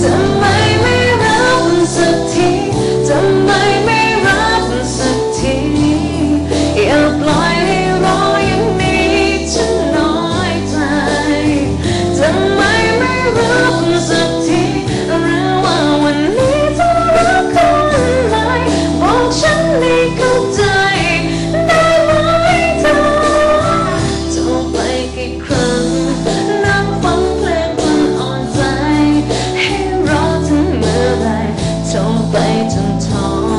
怎么？ ไปจนท้อง